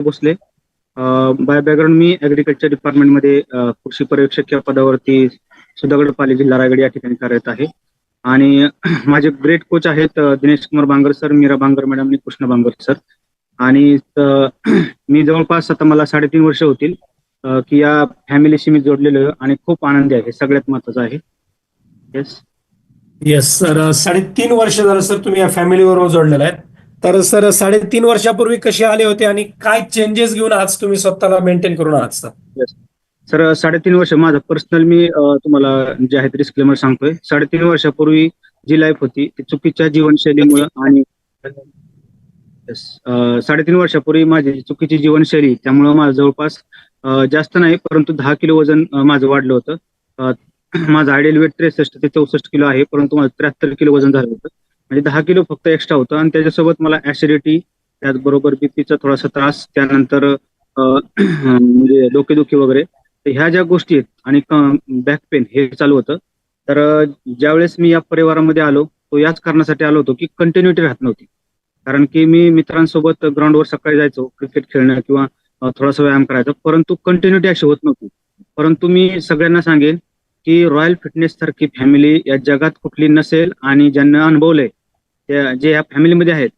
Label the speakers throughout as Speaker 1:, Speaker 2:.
Speaker 1: Bhosale. By background मी agriculture डिपार्टमेंटमध्ये कृषी पर्यवेक्षक या पदावरती सुधागडपाली जिल्हा रायगड या ठिकाणी कार्यरत आहे. आणि माझे ग्रेट कोच आहेत दिनेश कुमार बांगर सर मीरा बांगर मॅडम आणि कृष्ण बांगर सर आणि मी जवळपास आता मला साडेतीन वर्ष होतील की या फॅमिलीशी मी जोडलेलो आणि खूप आनंदी आहे. सगळ्यात महत्वाचं आहे. येस
Speaker 2: येस सर साडेतीन वर्ष झालं सर तुम्ही या फॅमिलीबरोबर जोडलेला आहे. तर सर साडेतीन वर्षापूर्वी कसे आले होते आणि काय चेंजेस घेऊन आज तुम्ही स्वतःला मेंटेन करून आहात सर?
Speaker 1: सर साडेतीन वर्ष माझं पर्सनल मी तुम्हाला जे आहे डिस्क्लेमर सांगतोय. साडेतीन वर्षापूर्वी जी लाईफ होती ती चुकीच्या जीवनशैलीमुळे आणि साडेतीन वर्षापूर्वी माझी चुकीची जीवनशैली त्यामुळं माझं जवळपास जास्त नाही परंतु दहा किलो वजन माझं वाढलं होतं. माझं आयडियल वेट त्रेसष्ट ते चौसष्ट किलो आहे परंतु माझं त्र्याहत्तर किलो वजन झालं होतं. म्हणजे दहा किलो फक्त एक्स्ट्रा होतं आणि त्याच्यासोबत मला ऍसिडिटी त्याचबरोबर बीपीचा थोडासा त्रास त्यानंतर म्हणजे डोकेदुखी वगैरे. तर ह्या ज्या गोष्टी आहेत आणि बॅक पेन हे चालू होतं. तर ज्यावेळेस मी या परिवारामध्ये आलो तो याच कारणासाठी आलो होतो की कंटिन्युटी राहत नव्हती. कारण की मी मित्रांसोबत ग्राउंडवर सकाळी जायचो क्रिकेट खेळणं किंवा थोडासा व्यायाम करायचा. परंतु कंटिन्युटी अशी होत नव्हती. परंतु मी सगळ्यांना सांगेन की रॉयल फिटनेस सारखी फॅमिली या जगात कुठली नसेल आणि ज्यांना अनुभवलंय जे या फॅमिलीमध्ये आहेत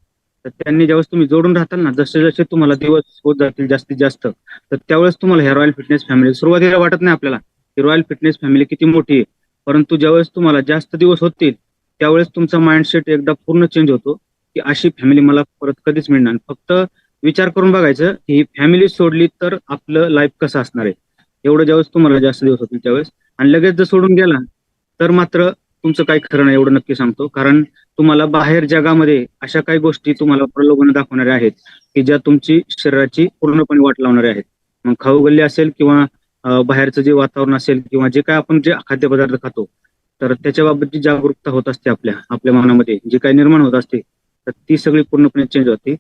Speaker 1: तर त्यांनी ज्यावेळेस तुम्ही जोडून राहताल ना जसे जसे तुम्हाला दिवस होत जातील जास्तीत जास्त तर त्यावेळेस तुम्हाला ह्या रॉयल फिटनेस फॅमिली सुरुवातीला वाटत नाही आपल्याला. की रॉयल फिटनेस फॅमिली किती मोठी आहे. परंतु ज्यावेळेस तुम्हाला जास्त दिवस होतील त्यावेळेस तुमचा माइंडसेट एकदा पूर्ण चेंज होतो की अशी फॅमिली मला परत कधीच मिळणार फक्त विचार करून बघायचं की ही फॅमिली सोडली तर आपलं लाईफ कसं असणार आहे. एवढं ज्यावेळेस तुम्हाला जास्त दिवस होतील त्यावेळेस. आणि लगेच जर सोडून गेला तर मात्र तुमचं काही खरं नाही एवढं नक्की सांगतो. कारण तुम्हाला बाहेर जगामध्ये अशा काही गोष्टी तुम्हाला प्रलोभन दाखवणाऱ्या आहेत की ज्या तुमची शरीराची पूर्णपणे वाट लावणाऱ्या आहेत. मग खाऊ गल्ली असेल किंवा बाहेरचं जे वातावरण असेल किंवा जे काय आपण जे खाद्यपदार्थ खातो तर त्याच्याबाबतची जागरूकता होत असते आपल्या आपल्या मनामध्ये. जी काही निर्माण होत असते तर ती सगळी पूर्णपणे चेंज होते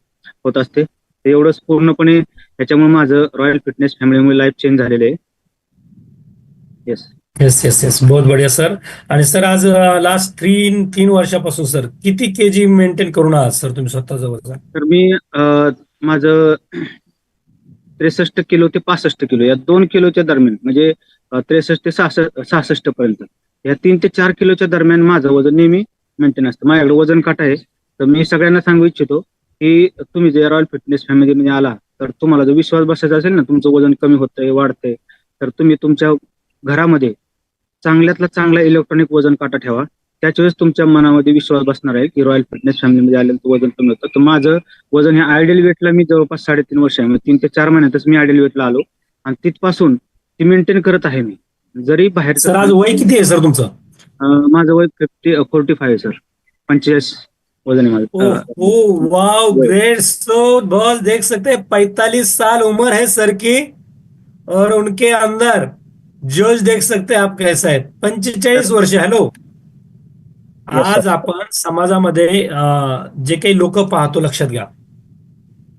Speaker 1: होत असते. एवढंच पूर्णपणे याच्यामुळे माझं रॉयल फिटनेस फॅमिलीमुळे लाईफ चेंज झालेलं आहे. येस
Speaker 2: येस येस येस बहुत बढिया सर आणि सर आज लास्ट थ्री तीन वर्षापासून सर किती के जी मेंटेन करून आहात सर तुम्ही स्वतः जवळचा
Speaker 1: तर मी माझं त्रेसष्ट किलो ते पासष्ट किलो या दोन किलोच्या दरम्यान म्हणजे त्रेसष्ट ते सहासष्ट सहासष्ट पर्यंत. या तीन ते चार किलोच्या दरम्यान माझं वजन नेहमी मेंटेन असतं. माझ्याकडे वजन काट आहे. तर मी सगळ्यांना सांगू इच्छितो की तुम्ही जे रॉयल फिटनेस फॅमिलीमध्ये आला तर तुम्हाला जर विश्वास बसायचा असेल ना तुमचं वजन कमी होतंय वाढतंय तर तुम्ही तुमच्या घरामध्ये चांगल्यातला चांगला इलेक्ट्रॉनिक वजन काटा ठेवा. त्याच वेळेस तुमच्या मनामध्ये विश्वास बसणार आहे की रॉयल फिटनेस फॅमिलीमध्ये आल्यानंतर वजन कमी होतं. तर माझं वजन हे आयडियल वेटला मी जवळपास साडेतीन वर्ष आहे. तीन ते चार महिन्यातच मी आयडियल वेटला आलो. आणि तिथपासून ती मेंटेन करत आहे मी. जरी बाहेर
Speaker 2: सर आज वय किती आहे सर तुमचं?
Speaker 1: माझं वय फिफ्टी फोर्टी फाईव्ह सर. पंचेचाळीस वजन आहे
Speaker 2: ग्रेट सो बॉस देख सकते हैं पैतालीस साल उम्र है सर की. और उनके अंदर. जोश देख सकते हैं आप कैसा है। पंचेचाळीस वर्ष हॅलो. आज आपण समाजामध्ये जे काही लोक पाहतो लक्षात घ्या.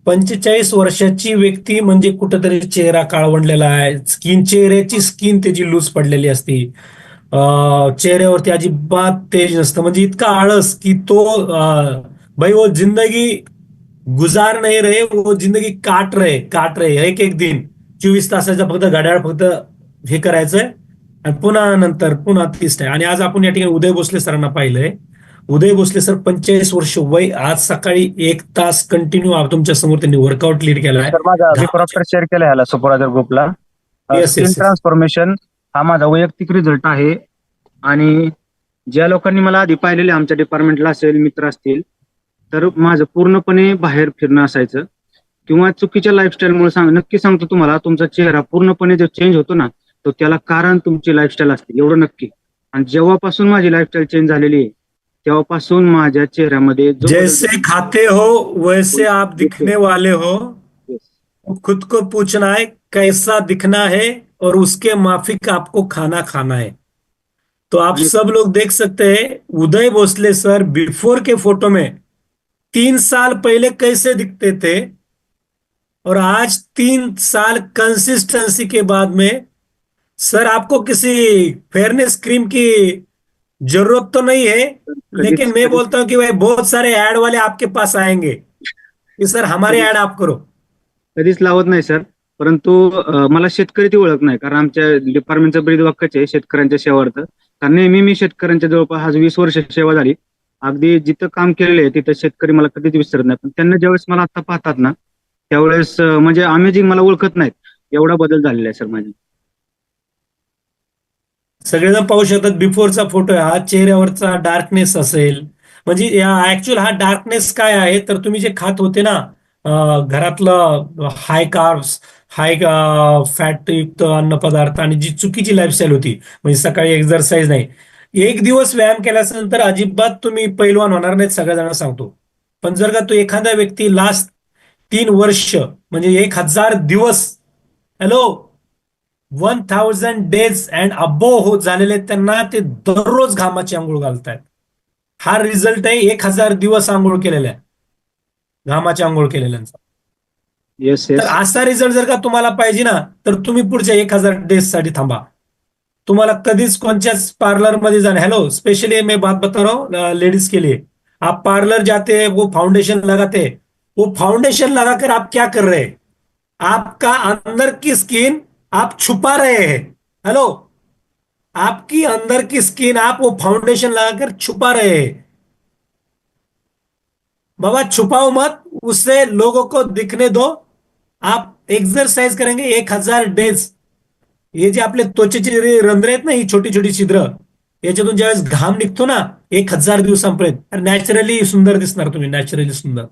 Speaker 2: पंचेचाळीस वर्षाची व्यक्ती म्हणजे कुठेतरी चेहरा काळवंडलेला आहे. स्किन चेहऱ्याची स्किन त्याची लूज पडलेली असती. चेहऱ्यावरती अजिबात तेज नसतं. म्हणजे इतका आळस की तो भाई वो जिंदगी गुजार नाही रहे वो जिंदगी काट रहे काट रहे एक एक दिन चोवीस तासाचा फक्त घड्याळ फक्त हे करायचंय. आणि पुन्हा नंतर पुन्हा तीस आहे आणि आज आपण या ठिकाणी उदय भोसले सरांना पाहिलंय. उदय भोसले सर पंचेचाळीस वर्ष वय आज सकाळी एक तास कंटिन्यू तुमच्यासमोर त्यांनी वर्कआउट लीड
Speaker 1: प्रॉपर शेअर केला ह्याला सुपरवायझर ग्रुपला. ट्रान्सफॉर्मेशन हा माझा वैयक्तिक रिझल्ट आहे. आणि ज्या लोकांनी मला आधी पाहिलेले आमच्या डिपार्टमेंटला असेल मित्र असतील तर माझं पूर्णपणे बाहेर फिरणं असायचं. किंवा चुकीच्या लाईफस्टाईलमुळे सांग नक्की सांगतो तुम्हाला तुमचा चेहरा पूर्णपणे जो चेंज होतो ना तो त्याला कारण तुमची लाईफस्टाईल असते एवढं नक्की. आणि जेव्हापासून माझी लाईफस्टाईल चेंज झालेली आहे तेव्हापासून माझ्या चेहऱ्यामध्ये
Speaker 2: जैसे खाते हो वैसे आप दिखने वाले हो। खुद को पूछना है कैसा दिखना है और उसके माफिक आपको खाना खाना है। तो आप सब लोग देख सकते हैं उदय भोसले सर बिफोर के फ़ोटो में तीन साल पहले कैसे दिखते थे और आज तीन साल कंसिस्टेंसी के बाद में सर आपको किसी फेयरनेस क्रीम की जरूरत तो नहीं है लेकिन मैं बोलता हूं कि भाई बहुत सारे ऐड वाले आपके पास आएंगे। कि सर हमारे ऐड आप करो।
Speaker 1: कधीच लावत नाही सर. परंतु अं, मला शेतकरी ती ओळख नाही कारण आमच्या डिपार्टमेंटचं ब्रीद वाक्यच आहे शेतकऱ्यांच्या सेवार्थ कारण नेहमी मी शेतकऱ्यांच्या जवळपास आज वीस वर्ष सेवा झाली. अगदी जिथं काम केलेलं आहे तिथं शेतकरी मला कधीच विसरत नाही. पण त्यांना ज्यावेळेस मला आता पाहतात ना त्यावेळेस अं, म्हणजे अमेझिंग मला ओळखत नाहीत. एवढा बदल झालेला आहे सर माझ्या
Speaker 2: सगळेजण पाहू शकतात बिफोरचा फोटो आहे हा चेहऱ्यावरचा डार्कनेस असेल. म्हणजे ऍक्च्युअल हा डार्कनेस काय आहे तर तुम्ही जे खात होते ना घरातलं हाय कार्ब्स हाय फॅट युक्त अन्नपदार्थ आणि जी चुकीची लाईफस्टाईल होती म्हणजे सकाळी एक्झरसाईज नाही. एक दिवस व्यायाम केल्यानंतर अजिबात तुम्ही पैलवान होणार नाहीत सगळ्या सांगतो. पण जर का तो एखादा व्यक्ती लास्ट तीन वर्ष म्हणजे एक हजार दिवस hello one thousand days and अबो हो झालेले त्यांना ते दररोज घामाची आंघोळ घालतायत. हा रिझल्ट आहे एक हजार दिवस आंघोळ केलेल्या घामाची आंघोळ केलेल्यांचा.
Speaker 1: येस
Speaker 2: तर
Speaker 1: येस
Speaker 2: असा रिझल्ट जर का तुम्हाला पाहिजे ना तर तुम्ही पुढच्या एक हजार डेजसाठी थांबा. तुम्हाला कधीच कोणत्याच पार्लरमध्ये जाणे हेलो स्पेशली मैं बात बता रहा हूँ लेडीज के लिए. आप पार्लर जाते हैं वो फाउंडेशन लगाते. वो फाउंडेशन लगाकर आप क्या कर रहे? हैं आपका अंदर की स्किन आप छुपा रहे हैं। हेलो? आपकी अंदर की स्किन आप वो फाउंडेशन लगाकर छुपा रहे हैं। बाबा, छुपाओ मत, उससे लोगों को दिखने दो। आप एक्सरसाइज करेंगे एक हज़ार डेज़ हे जे आपले त्वचेचे जे रंध्र आहेत ना ही छोटी छोटी छिद्र। याच्यातून ज्यावेळेस घाम निघतो ना, एक हज़ार दिवसांपर्यंत नॅचरली सुंदर दिसणार तुम्ही नॅचरली सुंदर।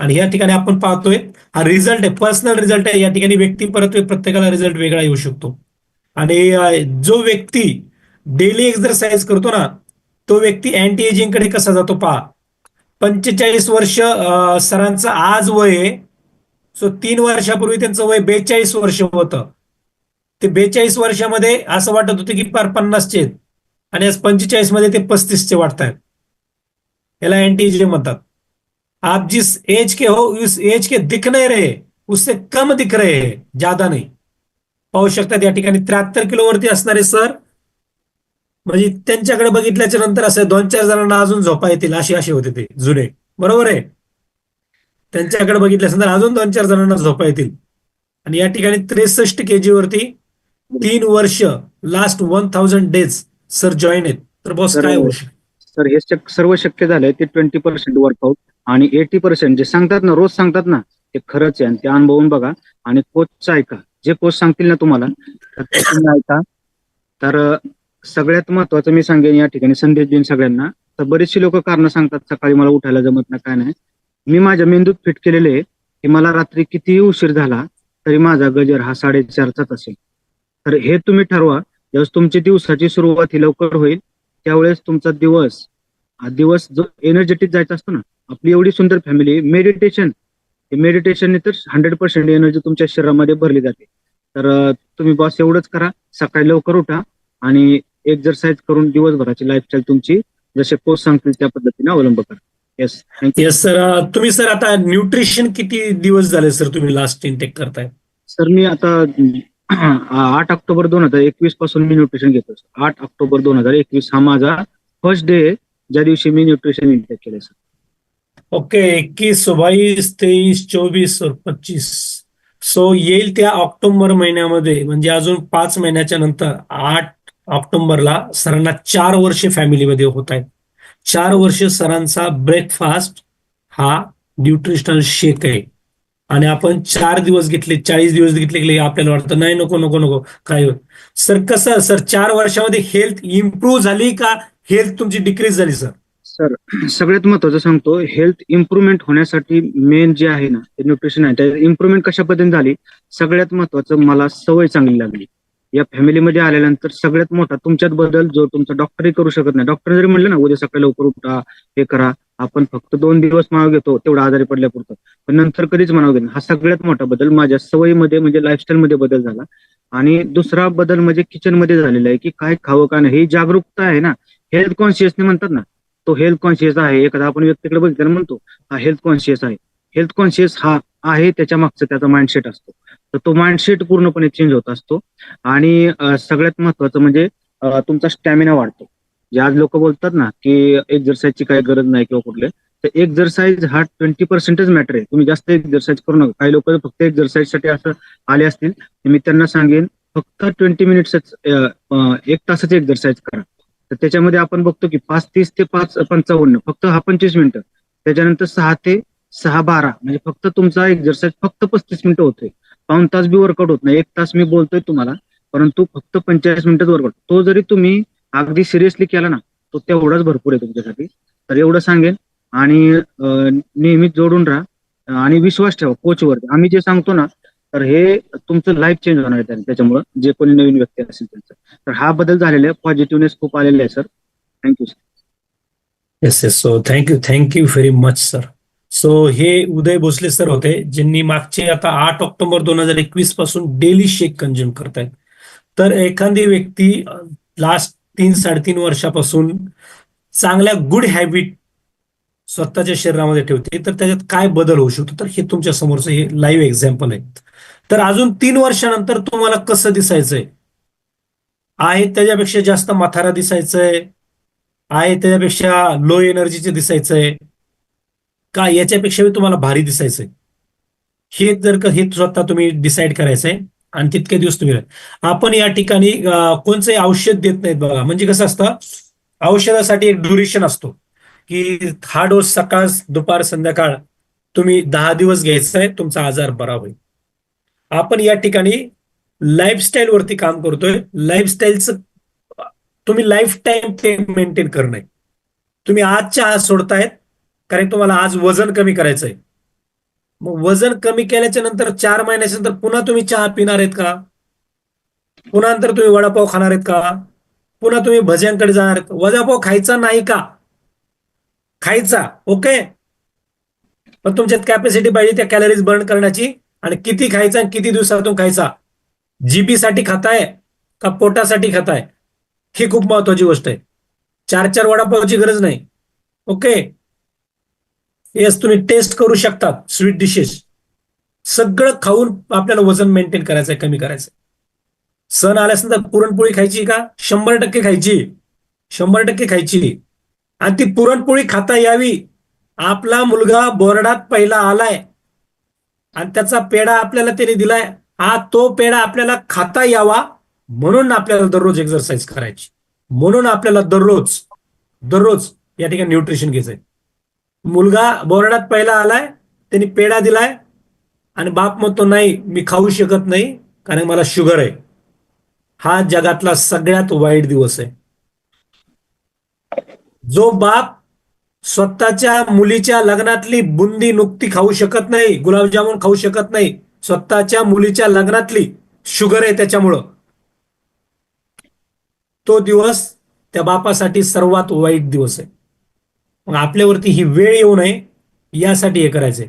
Speaker 2: आणि या ठिकाणी आपण पाहतोय हा रिझल्ट आहे पर्सनल रिझल्ट आहे. या ठिकाणी व्यक्ती परत प्रत्येकाला रिझल्ट वेगळा येऊ शकतो. आणि जो व्यक्ती डेली एक्सरसाइज करतो ना तो व्यक्ती अँटी एजिंगकडे कसा जातो पहा. पंचेचाळीस वर्ष सरांचं आज वय आहे. सो तीन वर्षापूर्वी त्यांचं वय बेचाळीस वर्ष होतं. ते बेचाळीस वर्षामध्ये असं वाटत होतं की पार पन्नासचे आणि आज पंचेचाळीसमध्ये ते पस्तीसचे वाटत आहेत याला अँटी एजिंग म्हणतात. आप जिस एज के हो उस एज के दिख नहीं रहे उससे कम दिख रहे हैं ज्यादा नाही। पाहू शकतात या ठिकाणी त्र्याहत्तर किलो वरती असणारे सर म्हणजे त्यांच्याकडे बघितल्याच्या नंतर असं दोन चार जणांना अजून झोपा येतील असे असे होते ते जुने. बरोबर आहे? त्यांच्याकडे बघितल्यानंतर अजून दोन चार जणांना झोपा येतील. आणि या ठिकाणी त्रेसष्ट केजी वरती तीन वर्ष last one thousand days sir join आहेत. तर बॉस काय होऊ शकतं?
Speaker 1: सर हे सर्व शक्य झालंय ते ट्वेंटी पर्सेंट वर्कआउट आणि एटी पर्सेंट जे सांगतात ना रोज सांगतात ना ते खरंच आहे. आणि ते अनुभवून बघा आणि कोचचं ऐका. जे कोच सांगतील ना तुम्हाला तर ऐका. तर सगळ्यात महत्वाचं मी सांगेन या ठिकाणी संदेश देईन सगळ्यांना. तर बरीचशी लोक कारण सांगतात सकाळी मला उठायला जमत नाही काय नाही. मी माझ्या मेंदूत फिट केलेले आहे की मला रात्री कितीही उशीर झाला तरी माझा गजर हा साडेचारचाच असेल. तर हे तुम्ही ठरवा. ज्यावेळेस तुमची दिवसाची सुरुवात ही लवकर होईल त्यावेळेस तुमचा दिवस दिवस जो एनर्जेटिक जायचा असतो ना आपली एवढी सुंदर फॅमिली मेडिटेशन मेडिटेशनने तर हंड्रेड पर्सेंट एनर्जी तुमच्या शरीरामध्ये भरली जाते. तर तुम्ही बॉस एवढंच करा सकाळी लवकर उठा आणि एक्सरसाइज करून दिवसभराची लाईफस्टाईल तुमची जसे कोच सांगतील त्या पद्धतीने अवलंब करा. येस
Speaker 2: येस सर तुम्ही सर आता न्यूट्रिशन किती दिवस झाले सर तुम्ही लास्ट इनटेक करताय?
Speaker 1: सर मी आता आठ ऑक्टोबर दोन हजार एकवीसपासून मी न्यूट्रिशन घेतो सर आठ ऑक्टोबर दोन हजार एकवीस हा माझा फर्स्ट डे ज्या दिवशी मी न्यूट्रिशन इंटेक केलं सर
Speaker 2: ओके एकवीस बावीस तेवीस चोवीस पच्चीस सो येईल त्या ऑक्टोबर महिन्यामध्ये म्हणजे अजून पाच महिन्याच्या नंतर आठ ऑक्टोबरला सरांना चार वर्ष फॅमिलीमध्ये होत आहेत. चार वर्ष सरांचा ब्रेकफास्ट हा न्यूट्रिशनल शेक आहे. आणि आपण चार दिवस घेतले चाळीस दिवस घेतले की आपल्याला वाटतं नाही नको नको नको काय होईल सर कसं सर चार वर्षामध्ये हेल्थ इम्प्रूव्ह झाली का? हेल्थ तुमची डिक्रीज झाली सर
Speaker 1: सर सगळ्यात महत्वाचं सांगतो हेल्थ इम्प्रुव्हमेंट होण्यासाठी मेन जे आहे ना ते न्यूट्रिशन आहे. त्या इम्प्रुव्हमेंट कशा पद्धतीने झाली? सगळ्यात महत्वाचं मला सवय चांगली लागली. या फॅमिलीमध्ये आल्यानंतर सगळ्यात मोठा तुमच्यात बदल जो तुमचा डॉक्टरही करू शकत नाही. डॉक्टर जरी म्हणलं ना उद्या सकाळी लवकर उठा हे करा आपण फक्त दोन दिवस माव घेतो तेवढा आजारी पडल्यापुरतं. पण नंतर कधीच मानाव घेत नाही. हा सगळ्यात मोठा बदल माझ्या सवयीमध्ये म्हणजे लाईफस्टाईलमध्ये बदल झाला. आणि दुसरा बदल म्हणजे किचनमध्ये झालेला आहे की काय खावं का नाही. ही जागरूकता आहे ना हेल्थ कॉन्शियसने म्हणतात ना तो हेल्थ कॉन्शियस आहे. एखादा आपण व्यक्तीकडे बघितलं म्हणतो हा हेल्थ कॉन्शियस आहे. हेल्थ कॉन्शियस हा आहे त्याच्या मागचं त्याचा माइंडसेट असतो. तर तो माइंडसेट पूर्णपणे चेंज होत असतो. आणि सगळ्यात महत्वाचं म्हणजे तुमचा स्टॅमिना वाढतो. जे आज लोक बोलतात ना की एक्झरसाईजची काही गरज नाही किंवा कुठले तर एक्झरसाईज हा ट्वेंटी पर्सेंटच मॅटर आहे. तुम्ही जास्त एक्झरसाईज करू नका. काही लोक फक्त एक्झरसाइजसाठी असं आले असतील मी त्यांना सांगेन फक्त ट्वेंटी मिनिट्सच एक तासाची एक्झरसाईज करा. तर त्याच्यामध्ये आपण बघतो की पाच तीस ते पाच पंचावन्न फक्त हा पंचवीस मिनिटं. त्याच्यानंतर सहा ते सहा बारा म्हणजे फक्त तुमचा एक्झरसाइज फक्त पस्तीस मिनिटं होतोय. पाऊन तास बी वर्कआउट होत नाही एक तास मी बोलतोय तुम्हाला परंतु फक्त पंचेचाळीस मिनिटच वर्कआउट तो जरी तुम्ही अगदी सिरियसली केला ना तो तेवढाच भरपूर आहे तुमच्यासाठी. तर एवढं सांगेन. आणि नेहमीच जोडून राहा. आणि विश्वास ठेवा कोचवर आम्ही जे सांगतो ना तर हे तुमचं लाईफ चेंज होणार आहे त्याच्यामुळे जे कोणी नवीन व्यक्ती असेल त्यांचं. तर हा बदल झालेला आहे. पॉझिटिव्हनेस खूप आलेला आहे sir thank you sir
Speaker 2: yes yes so thank you thank you very much sir so हे उदय भोसले सर होते ज्यांनी मागचे आता आठ ऑक्टोबर दोन हजार एकवीसपासून डेली शेक कंझ्युम करतायत. तर एखादी व्यक्ती लास्ट तीन साडेतीन वर्षापासून चांगल्या गुड हॅबिट स्वतःच्या शरीरामध्ये ठेवते तर त्याच्यात काय बदल होऊ शकतो? तर हे तुमच्या समोरचं हे लाईव्ह एक्झाम्पल आहे. तर अजून तीन वर्षानंतर तुम्हाला कसं दिसायचंय? आहे त्याच्यापेक्षा जास्त माथारा दिसायचंय. आहे त्याच्यापेक्षा लो एनर्जीचे दिसायचंय. का याच्यापेक्षा तुम्हाला भारी दिसायचंय? हे जर का हे स्वतः तुम्ही डिसाईड करायचंय आणि तितके दिवस तुम्ही आपण या ठिकाणी कोणचंही औषध देत नाहीत बघा. म्हणजे कसं असतं औषधासाठी एक ड्युरेशन असतो की हा डोस सकाळ दुपार संध्याकाळ तुम्ही दहा दिवस घ्यायचा आहे तुमचा आजार बरा होईल. आपण या ठिकाणी लाईफस्टाईल वरती काम करतोय. लाईफस्टाईलचं तुम्ही लाईफ टाईम ते मेंटेन करणं. तुम्ही आजच्या आज सोडतायत कारण तुम्हाला आज वजन कमी करायचंय. मग वजन कमी केल्याच्यानंतर चार महिन्याच्या नंतर पुन्हा तुम्ही चहा पिणार आहेत का? पुन्हा नंतर तुम्ही वडापाव खाणार आहेत का? पुन्हा तुम्ही भज्यांकडे जाणार आहेत. वडापाव खायचा नाही का? खायचा ओके पण तुमच्यात कॅपॅसिटी पाहिजे त्या कॅलरीज बर्न करण्याची. आणि किती खायचा आणि किती दिवसातून खायचा? जीपीसाठी खाताय का पोटासाठी खाताय? ही खूप महत्वाची गोष्ट आहे. चार चार वडापावची गरज नाही. ओके? येस तुम्ही टेस्ट करू शकतात स्वीट डिशेस सगळं खाऊन आपल्याला वजन मेंटेन करायचंय कमी करायचंय. सण आल्यानंतर पुरणपोळी खायची का? शंभर टक्के खायची. शंभर टक्के खायची. आणि ती पुरणपोळी खाता यावी. आपला मुलगा बोर्डात पहिला आलाय. आणि त्याचा पेढा आपल्याला त्याने दिलाय. हा तो पेढा आपल्याला खाता यावा म्हणून आपल्याला दररोज एक्सरसाइज करायची. म्हणून आपल्याला दररोज दररोज या ठिकाणी न्यूट्रिशन घ्यायचंय. मुलगा बोर्डात पहिला आलाय त्यांनी पेढा दिलाय आणि बाप म्हणतो नाही मी खाऊ शकत नाही कारण मला शुगर आहे. हा जगातला सगळ्यात वाईट दिवस आहे. जो बाप स्वतःच्या मुलीच्या लग्नातली बुंदी नुकती खाऊ शकत नाही गुलाबजामुन खाऊ शकत नाही. स्वतःच्या मुलीच्या लग्नातली शुगर आहे त्याच्यामुळं. तो दिवस त्या बापासाठी सर्वात वाईट दिवस आहे. मग आपल्यावरती ही वेळ येऊ नये यासाठी हे करायचंय.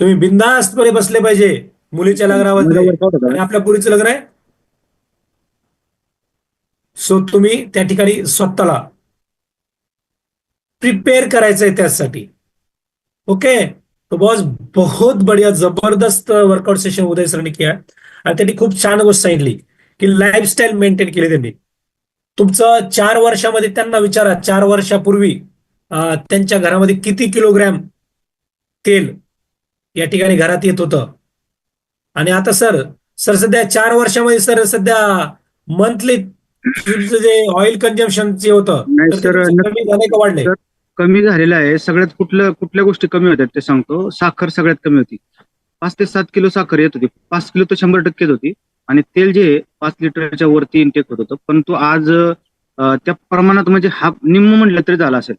Speaker 2: तुम्ही बिंदास्तपणे बसले पाहिजे मुलीच्या. आणि आपल्या पुरीचं लग्न आहे? सो तुम्ही त्या ठिकाणी स्वतःला प्रिपेअर करायचंय त्यासाठी. ओके तो बॉस बहुत बढिया जबरदस्त वर्कआउट सेशन उदय सरने किया. आणि त्यांनी खूप छान गोष्ट सांगितली की लाईफस्टाईल मेंटेन केली त्यांनी. तुमचं चार वर्षामध्ये त्यांना विचारा चार वर्षापूर्वी त्यांच्या घरामध्ये किती किलोग्रॅम तेल या ठिकाणी घरात येत होतं. आणि आता सर सर सध्या चार वर्षामध्ये सर सध्या मंथली जे ऑइल कन्झम्पन जे होतं कमी झालंय का वाढलंय?
Speaker 1: सर, कमी झालेला आहे. सगळ्यात कुठल्या कुठल्या गोष्टी कमी होत्या ते सांगतो. साखर सगळ्यात कमी होती. पाच ते सात किलो साखर येत होती. पाच किलो तर शंभर टक्के येत होती. आणि तेल जे पाच लिटरच्या वरती इनटेक होत होतं. पण तो आज त्या प्रमाणात म्हणजे हा निम्म म्हटलं तरी झाला असेल.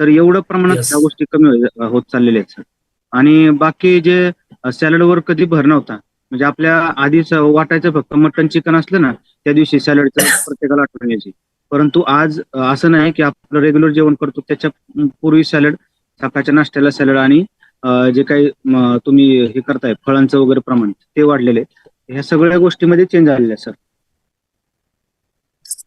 Speaker 1: तर एवढं प्रमाणात. त्या गोष्टी कमी होत चाललेल्या आहेत सर आणि बाकी जे सॅलडवर कधी भर नव्हता. म्हणजे आपल्या आधीच वाटायचं फक्त मटन चिकन असलं ना त्या दिवशी सॅलडचं प्रत्येकाला आठवण यायची. परंतु आज असं नाही की आपलं रेग्युलर जेवण करतो त्याच्या पूर्वी सॅलड सकाळच्या नाश्त्याला सॅलड आणि जे काही तुम्ही हे करताय फळांचं वगैरे प्रमाण ते वाढलेले ह्या सगळ्या गोष्टीमध्ये चेंज आलेले सर.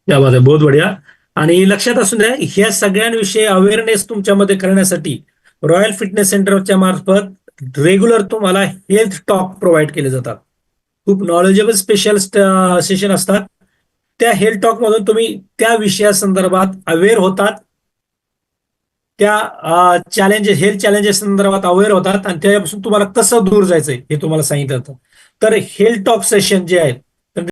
Speaker 2: या बात बहुत बढिया. आणि लक्षात असू द्या ह्या सगळ्यांविषयी अवेअरनेस तुमच्यामध्ये करण्यासाठी रॉयल फिटनेस सेंटरच्या मार्फत रेग्युलर तुम्हाला हेल्थ टॉक प्रोव्हाइड केले जातात. खूप नॉलेजेबल स्पेशल सेशन असतात. त्या हेल्थ टॉक मधून तुम्ही त्या विषयासंदर्भात अवेअर होतात. त्या चॅलेंजेस हेल्थ चॅलेंजेस संदर्भात अवेअर होतात. आणि त्यापासून तुम्हाला कसं दूर जायचंय हे तुम्हाला सांगितलं जातं. तर हेल्थ टॉक सेशन जे आहेत